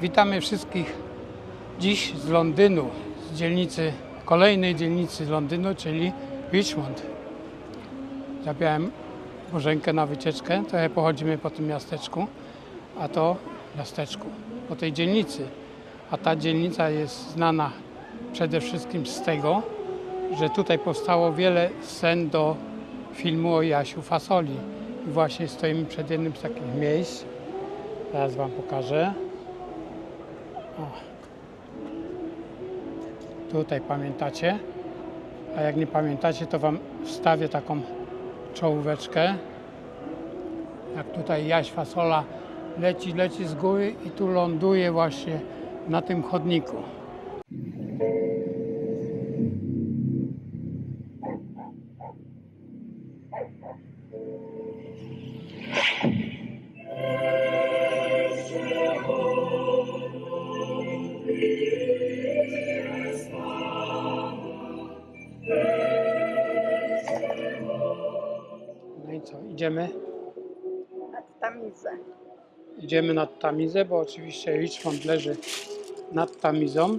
Witamy wszystkich dziś z Londynu, z dzielnicy, kolejnej dzielnicy Londynu, czyli Richmond. Zabrałem Bożenkę na wycieczkę, trochę pochodzimy po tym miasteczku, a to miasteczku, po tej dzielnicy. A ta dzielnica jest znana przede wszystkim z tego, że tutaj powstało wiele scen do filmu o Jasiu Fasoli. I właśnie stoimy przed jednym z takich miejsc. Teraz Wam pokażę. O. Tutaj pamiętacie. A jak nie pamiętacie, to Wam wstawię taką czołóweczkę. Jak tutaj Jaś Fasola leci, leci z góry i tu ląduje właśnie na tym chodniku. Nad Tamizę, bo oczywiście Richmond leży nad Tamizą.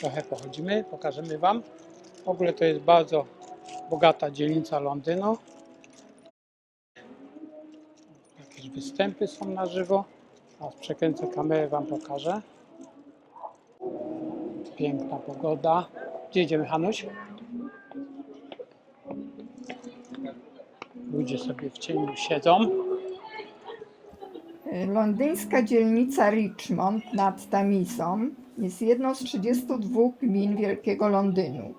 Trochę pochodzimy, pokażemy Wam. W ogóle to jest bardzo bogata dzielnica Londynu. Jakieś występy są na żywo. Teraz przekręcę kamerę, Wam pokażę. Piękna pogoda. Gdzie idziemy, Hanuś? Ludzie sobie w cieniu siedzą. Londyńska dzielnica Richmond nad Tamizą jest jedną z 32 gmin Wielkiego Londynu,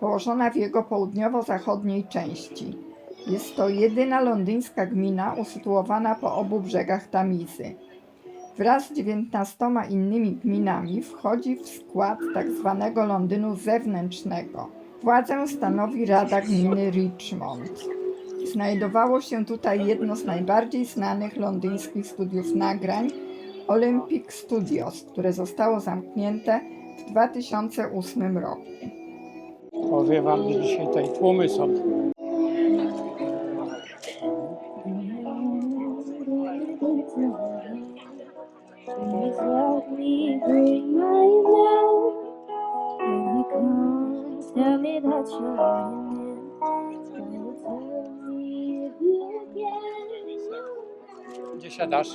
położona w jego południowo-zachodniej części. Jest to jedyna londyńska gmina usytuowana po obu brzegach Tamizy. Wraz z 19 innymi gminami wchodzi w skład tzw. Londynu zewnętrznego. Władzę stanowi Rada Gminy Richmond. Znajdowało się tutaj jedno z najbardziej znanych londyńskich studiów nagrań Olympic Studios, które zostało zamknięte w 2008 roku. Powiem Wam, że dzisiaj tutaj tłumy są. Tell me that you're Gdzie siadasz?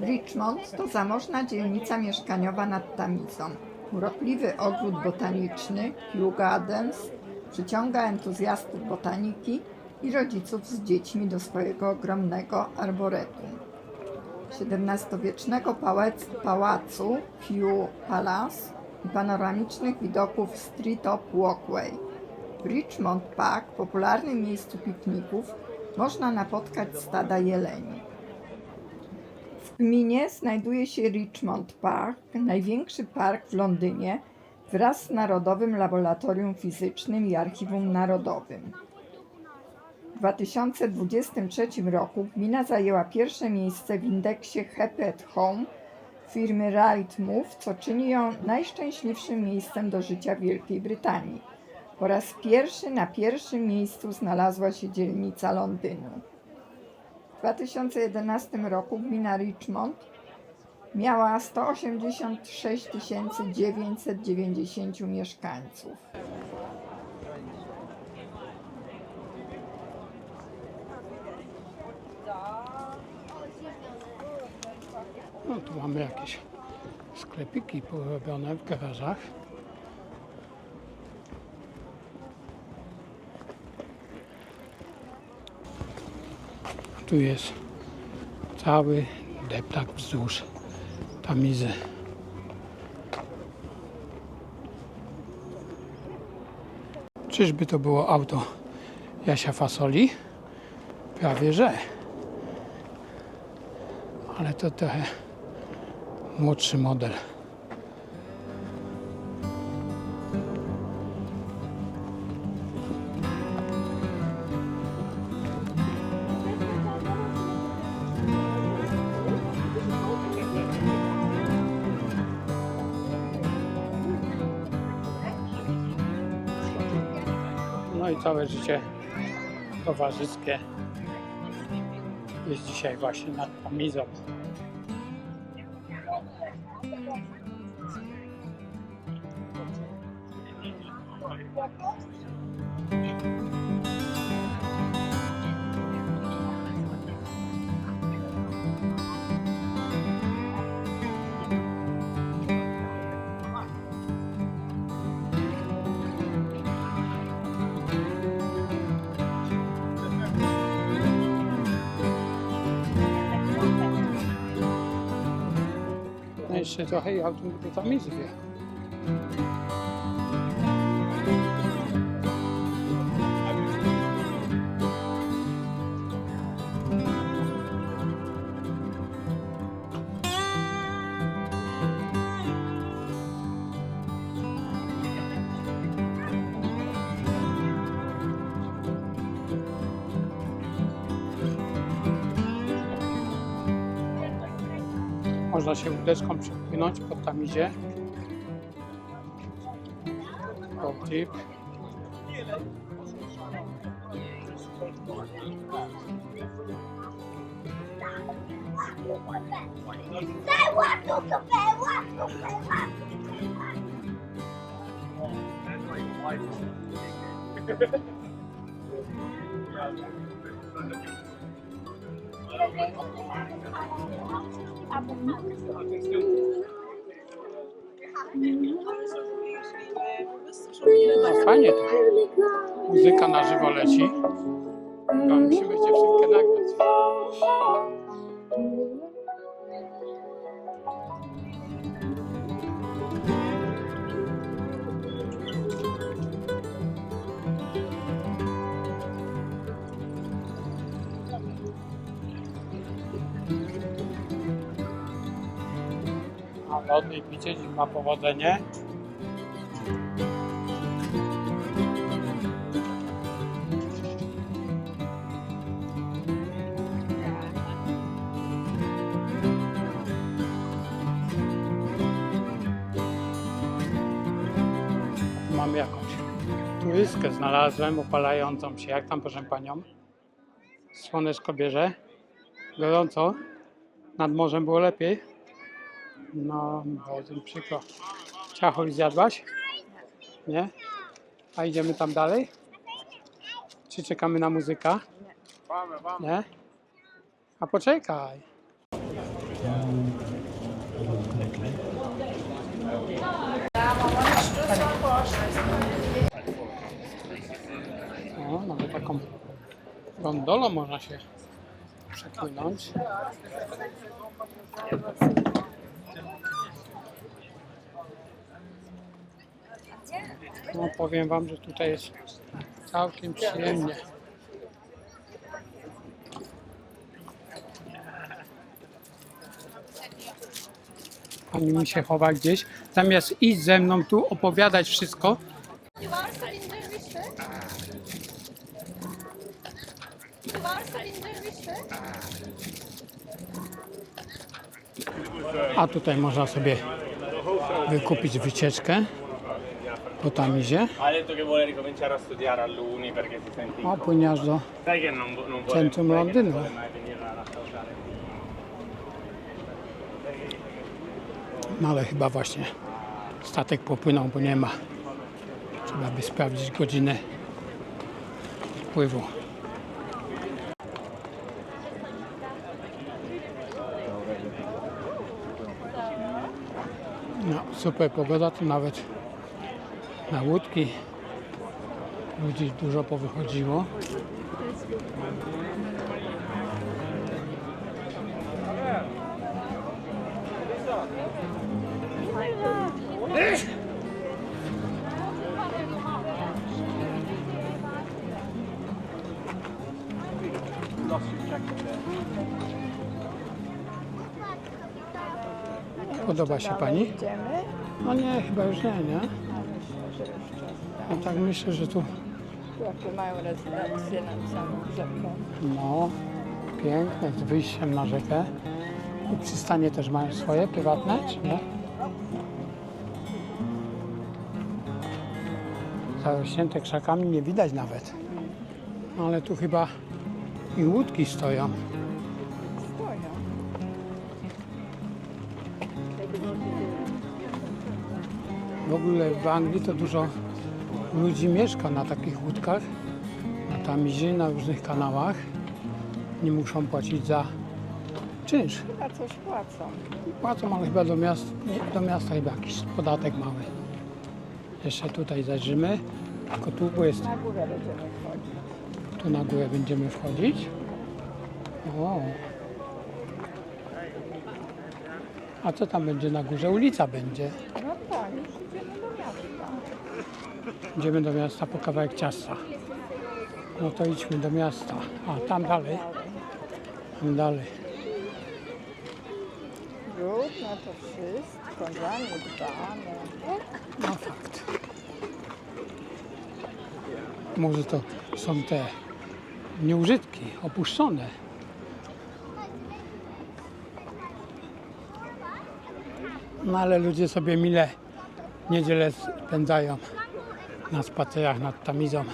Richmond to zamożna dzielnica mieszkaniowa nad Tamizą. Urokliwy ogród botaniczny Kew Gardens przyciąga entuzjastów botaniki i rodziców z dziećmi do swojego ogromnego arboretum. XVII-wiecznego pałac, pałacu Kew Palace i panoramicznych widoków Street Top Walkway. W Richmond Park, popularnym miejscu pikników, można napotkać stada jeleni. W gminie znajduje się Richmond Park, największy park w Londynie, wraz z Narodowym Laboratorium Fizycznym i Archiwum Narodowym. W 2023 roku gmina zajęła pierwsze miejsce w indeksie Happy at Home firmy Rightmove, co czyni ją najszczęśliwszym miejscem do życia Wielkiej Brytanii. Po raz pierwszy na pierwszym miejscu znalazła się dzielnica Londynu. W 2011 roku gmina Richmond miała 186 990 mieszkańców. No tu mamy jakieś sklepiki porobione w garażach. Tu jest cały deptak wzdłuż tamizy. Czyżby to było auto Jasia Fasoli? Prawie że. Ale to trochę młodszy model. Całe życie towarzyskie jest dzisiaj właśnie nad Tamizą. No jeszcze trochę i autobus do Można się łódeczką przepłynąć po Tamizie. Road trip. No fajnie to. Muzyka na żywo leci. No, musimy dziewczynkę nagrać. Lody picie dziś ma powodzenie. Mam jakąś turystkę znalazłem opalającą się. Jak tam proszę panią? Słoneczko bierze. Gorąco. Nad morzem było lepiej. No, bardzo mi przykro. Ciacho zjadłaś? Nie? A idziemy tam dalej? Czy czekamy na muzyka? Nie? A poczekaj. O, nawet taką gondolą można się przepłynąć. No powiem wam, że tutaj jest całkiem przyjemnie. Pani mi się chowa gdzieś. Zamiast iść ze mną tu, opowiadać wszystko, a tutaj można sobie wykupić wycieczkę po Tamizie. A studiare all'Uni perché si sente in A płynie aż do Centrum Londynu. No ale chyba właśnie statek popłynął, bo nie ma. Trzeba by sprawdzić godzinę pływu. No, super pogoda, tu nawet na łódki ludzi dużo powychodziło. Podoba się Pani? Idziemy? No nie, chyba już nie, nie? No tak myślę, że tu Tu jakie mają rezydencje nad samą rzeką. no piękne, z wyjściem na rzekę. I przystanie też mają swoje, prywatne, czy nie? Zarośnięte krzakami nie widać nawet. No ale tu chyba i łódki stoją. W ogóle w Anglii to dużo ludzi mieszka na takich łódkach, na Tamizie, na różnych kanałach. Nie muszą płacić za czynsz. Chyba coś płacą. Płacą, ale chyba do, miast, nie, do miasta chyba jakiś podatek mały. Jeszcze tutaj zajrzymy. Tylko tu, bo jest Na górę będziemy wchodzić. tu na górę będziemy wchodzić. O. A co tam będzie na górze? Ulica będzie. No tak, już idziemy do miasta. Idziemy do miasta po kawałek ciasta. No to idźmy do miasta. A tam dalej. Tam dalej. Brudno to wszystko, zaniedbane. No fakt. Może to są te nieużytki, opuszczone. No ale ludzie sobie mile niedzielę spędzają na spacerach nad Tamizą.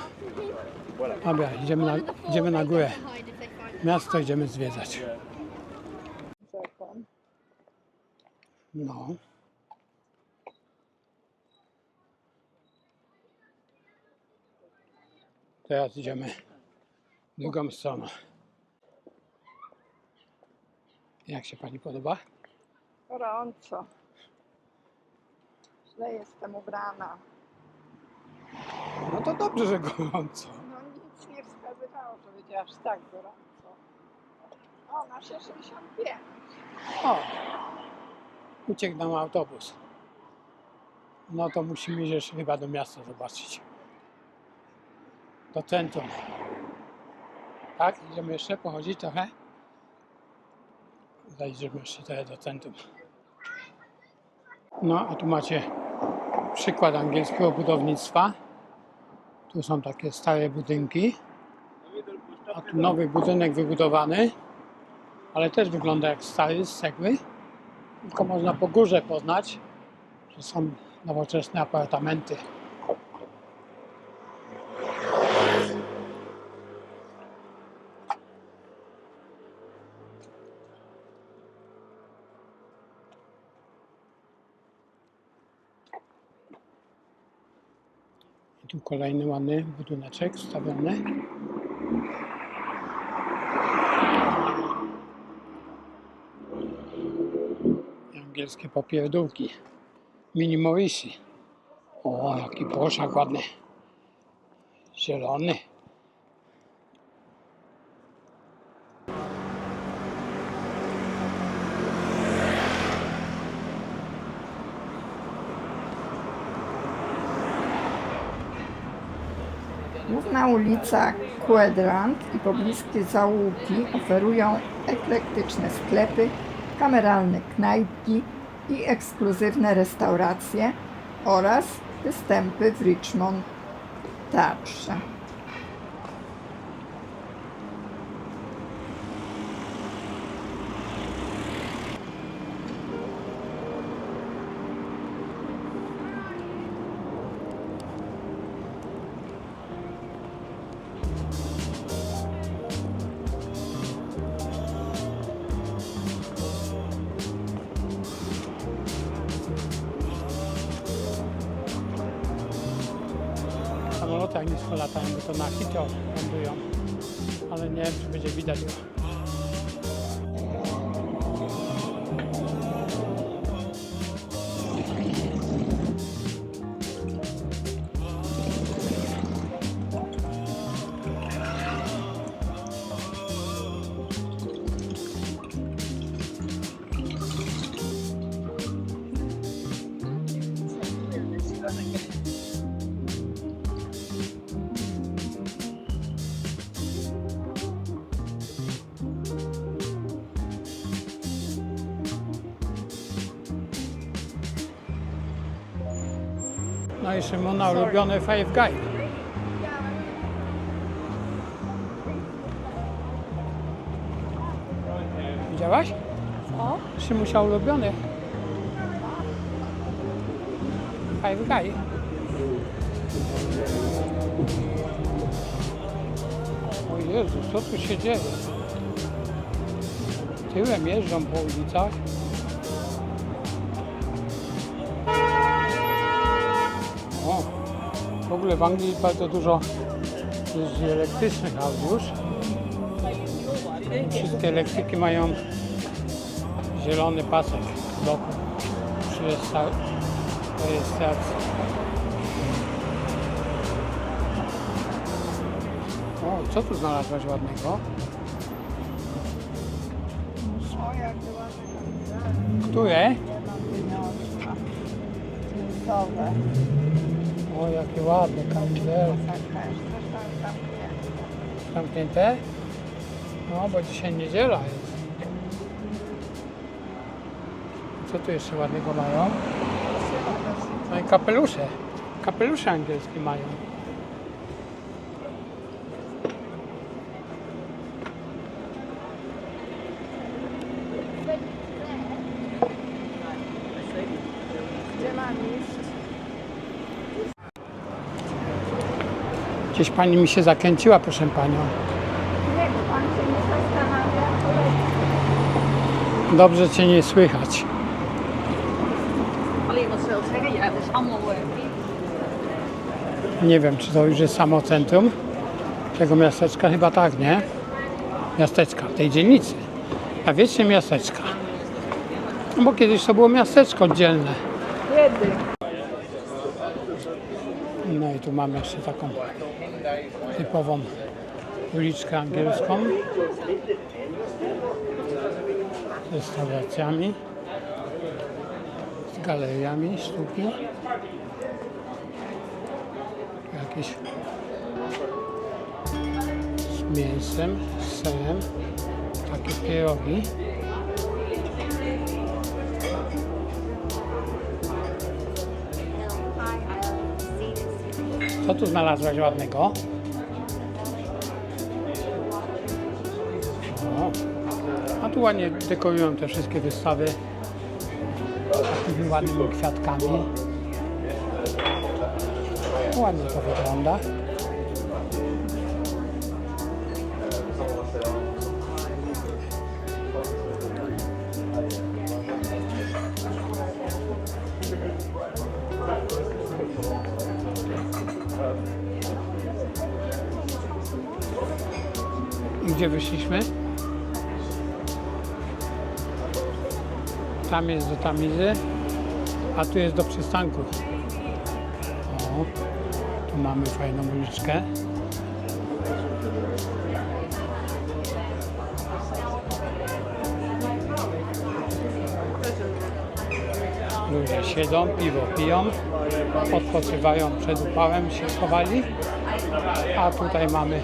Dobra, idziemy na, idziemy na górę. Miasto idziemy zwiedzać. No. Teraz idziemy drugą stronę. Jak się Pani podoba? Gorąco. Źle jestem ubrana. No to dobrze, że gorąco. No nic nie wskazywało, że będzie aż tak gorąco. O, nasze 65. O, uciekł nam autobus. No to musimy iść jeszcze chyba do miasta zobaczyć. Do centrum. Tak? Idziemy jeszcze pochodzić trochę? Zajdziemy jeszcze trochę do centrum. No, a tu macie przykład angielskiego budownictwa. Tu są takie stare budynki. A tu nowy budynek wybudowany ale też wygląda jak stary z cegły. Tylko można po górze poznać, że są nowoczesne apartamenty. Tu kolejny ładny budyneczek stawiony. i angielskie popierdółki. Mini Morrissey. O, jaki proszak ładny. Zielony. Ulica Quadrant i pobliskie zaułki oferują eklektyczne sklepy, kameralne knajpki i ekskluzywne restauracje oraz występy w Richmond Teatrze. Samoloty jak nisko latają, bo to na Heathrow lądują. Ale nie wiem, czy będzie widać go. No i Szymona ulubione Five Guy. Widziałaś? Co? Szymusia ulubiony. Five Guy. O Jezu, co tu się dzieje? Tyłem jeżdżą po ulicach. Ogóle w Anglii bardzo dużo jeździ elektrycznych aut już. Wszystkie elektryki mają zielony pasek z boku przy rejestracji. O, co tu znalazłaś ładnego? Które? Jeansowe. O, jakie ładne kamizelki. Zamknięte? No, bo dzisiaj niedziela jest. Co tu jeszcze ładnego mają? No i kapelusze. Kapelusze angielskie mają. Gdzieś pani mi się zakręciła, proszę panią. Dobrze cię nie słychać. Nie wiem, czy to już jest samo centrum tego miasteczka. Chyba tak, nie? Miasteczka, tej dzielnicy. A wiecie, miasteczka. No bo kiedyś to było miasteczko oddzielne. No i tu mamy jeszcze taką typową uliczkę angielską z restauracjami, z galeriami sztuki. Jakieś z mięsem, z serem, takie pierogi. Tu znalazłaś ładnego? O, a tu ładnie dekorują te wszystkie wystawy takimi ładnymi kwiatkami. Ładnie to wygląda. Gdzie wyszliśmy? Tam jest do tamizy, a tu jest do przystanku. O, tu mamy fajną uliczkę. Ludzie siedzą, piwo piją, odpoczywają przed upałem, się schowali. A tutaj mamy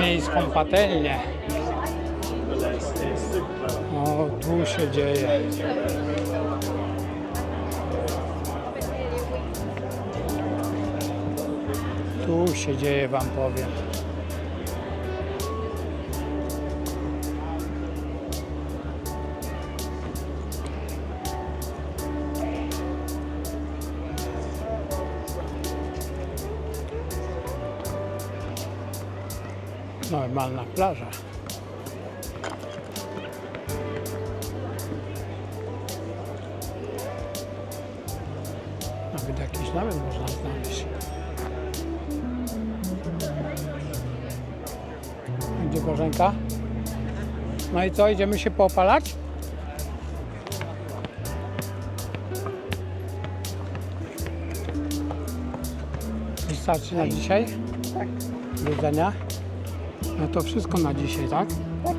miejską patelnię. O, tu się dzieje. Tu się dzieje, wam powiem. Normalna plaża. Nawet jakiś namiot można znaleźć. Gdzie Bożenka? No i co, idziemy się poopalać? Wystarczy na dzisiaj? Tak. Jedzenia? No to wszystko na dzisiaj, tak? Tak.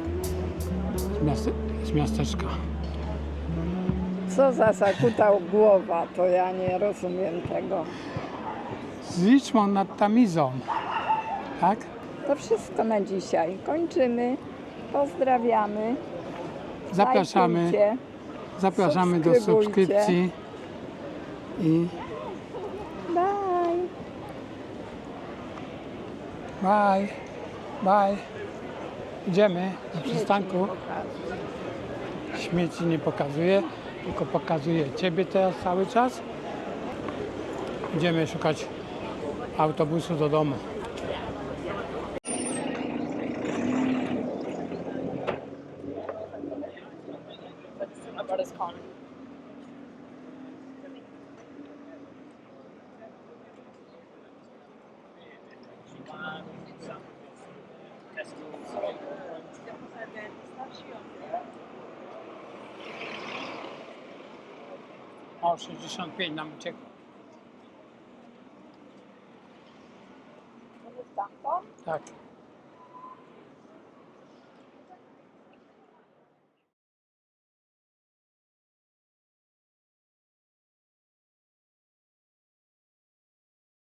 Z, miaste, z miasteczka. Co za zakutał głowa, to ja nie rozumiem tego. Z Richmond nad Tamizą. Tak? To wszystko na dzisiaj. Kończymy. Pozdrawiamy. Zapraszamy, Lajkujcie. zapraszamy do subskrypcji i Bye. bye, bye. Idziemy do przystanku. Śmieci nie pokazuje, tylko pokazuje Ciebie teraz cały czas. Idziemy szukać autobusu do domu. O, 65 nam uciekło. Tak.